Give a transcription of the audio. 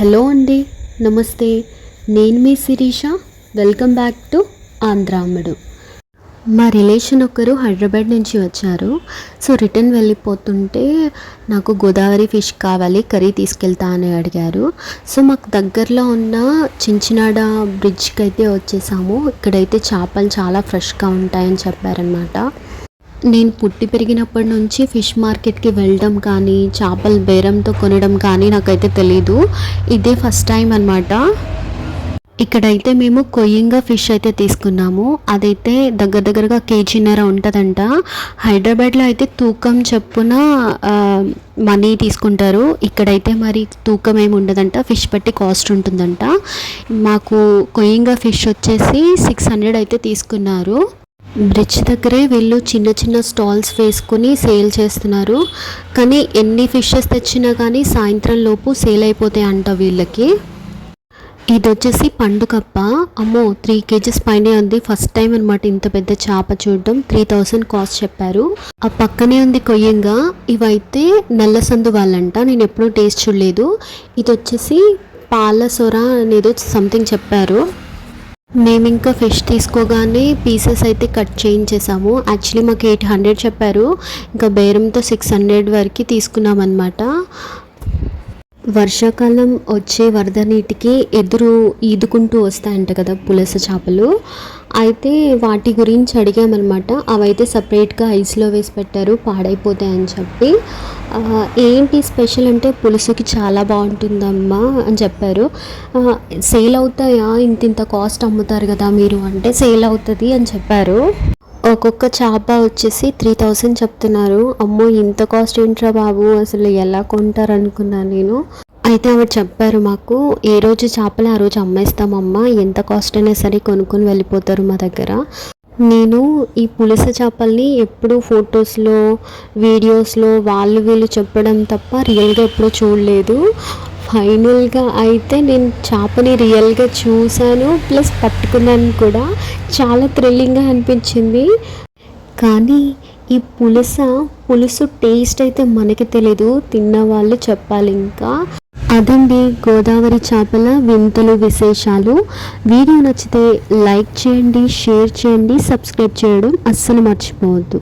Hello అండి నమస్తే. నేను మీ Sirisha. Welcome back to Andhramudu. మా రిలేషన్ ఒకరు హైదరాబాద్ నుంచి వచ్చారు. సో రిటర్న్ వెళ్ళిపోతుంటే నాకు గోదావరి ఫిష్ కావాలి కర్రీ తీసుకెళ్తా అని అడిగారు. సో మాకు దగ్గరలో ఉన్న చించినాడ బ్రిడ్జ్కి అయితే వచ్చేసాము. ఇక్కడైతే చేపలు చాలా ఫ్రెష్గా ఉంటాయని చెప్పారనమాట నేను పుట్టి పెరిగినప్పటి నుంచి ఫిష్ మార్కెట్కి వెళ్ళడం కానీ చేపలు బేరంతో కొనడం కానీ నాకైతే తెలీదు. ఇదే ఫస్ట్ టైం అనమాట ఇక్కడైతే మేము కొయ్యంగా ఫిష్ అయితే తీసుకున్నాము. అదైతే దగ్గర దగ్గరగా కేజీన్నర ఉంటుందంట. హైదరాబాద్లో అయితే తూకం చెప్పున మనీ తీసుకుంటారు. ఇక్కడైతే మరి తూకం ఏమి ఉండదంట. ఫిష్ బట్టి కాస్ట్ ఉంటుందంట. మాకు కొయ్యంగా ఫిష్ వచ్చేసి సిక్స్ హండ్రెడ్ అయితే తీసుకున్నారు. బ్రిడ్జ్ దగ్గరే వీళ్ళు చిన్న చిన్న స్టాల్స్ వేసుకుని సేల్ చేస్తున్నారు. కానీ ఎన్ని ఫిషెస్ తెచ్చినా కానీ సాయంత్రం లోపు సేల్ అయిపోతాయి అంట వీళ్ళకి. ఇది వచ్చేసి పండుకప్ప అమ్మో త్రీ కేజీస్ పైనే ఉంది. ఫస్ట్ టైం అనమాట ఇంత పెద్ద చేప చూడడం. త్రీ థౌసండ్ కాస్ట్ చెప్పారు. ఆ పక్కనే ఉంది కొయ్యంగా. ఇవైతే నల్ల సందు వాళ్ళంట. నేను ఎప్పుడూ టేస్ట్ చూడలేదు. ఇది వచ్చేసి పాలసొర అనేది సంథింగ్ చెప్పారు. మేము ఇంకా ఫిష్ తీసుకోగానే పీసెస్ అయితే కట్ చేయించేసాము. యాక్చువల్లీ మాకు ఎయిట్ హండ్రెడ్ చెప్పారు. ఇంకా బేరంతో సిక్స్ హండ్రెడ్ వరకు తీసుకున్నాం అనమాట వర్షాకాలం వచ్చే వరద నీటికి ఎదురు ఈదుకుంటూ వస్తాయంట కదా పులస చేపలు. అయితే వాటి గురించి అడిగామన్నమాట. అవైతే సపరేట్గా ఐస్లో వేసి పెట్టారు పాడైపోతాయని చెప్పి. ఏంటి స్పెషల్ అంటే పులుసుకి చాలా బాగుంటుందమ్మా అని చెప్పారు. సేల్ అవుతాయా? ఇంత ఇంత కాస్ట్ అమ్ముతారు కదా మీరు అంటే సేల్ అవుతుంది అని చెప్పారు. ఒక్కొక్క చేప వచ్చేసి త్రీ థౌజండ్ చెప్తున్నారు. అమ్మో ఇంత కాస్ట్ ఏంట్రా బాబు? అసలు ఎలా కొంటారు అనుకున్నాను నేను. అయితే ఆవిడ చెప్పారు మాకు ఏ రోజు చేపలు ఆ రోజు అమ్మేస్తామమ్మా. ఎంత కాస్ట్ అయినా సరే కొనుక్కొని వెళ్ళిపోతారు మా దగ్గర. నేను ఈ పులస చేపల్ని ఎప్పుడు ఫొటోస్లో వీడియోస్లో వాళ్ళు వీళ్ళు చెప్పడం తప్ప రియల్గా ఎప్పుడూ చూడలేదు. ఫైనల్గా అయితే నేను చేపని రియల్గా చూశాను ప్లస్ పట్టుకున్నాను కూడా. చాలా థ్రిల్లింగ్గా అనిపించింది. కానీ ఈ పులస పులుసు టేస్ట్ అయితే మనకి తెలీదు. తిన్న వాళ్ళు చెప్పాలి ఇంకా. అదండి గోదావరి చేపల వింతలు విశేషాలు. వీడియో నచ్చితే లైక్ చేయండి షేర్ చేయండి సబ్స్క్రైబ్ చేయడం అస్సలు మర్చిపోవద్దు.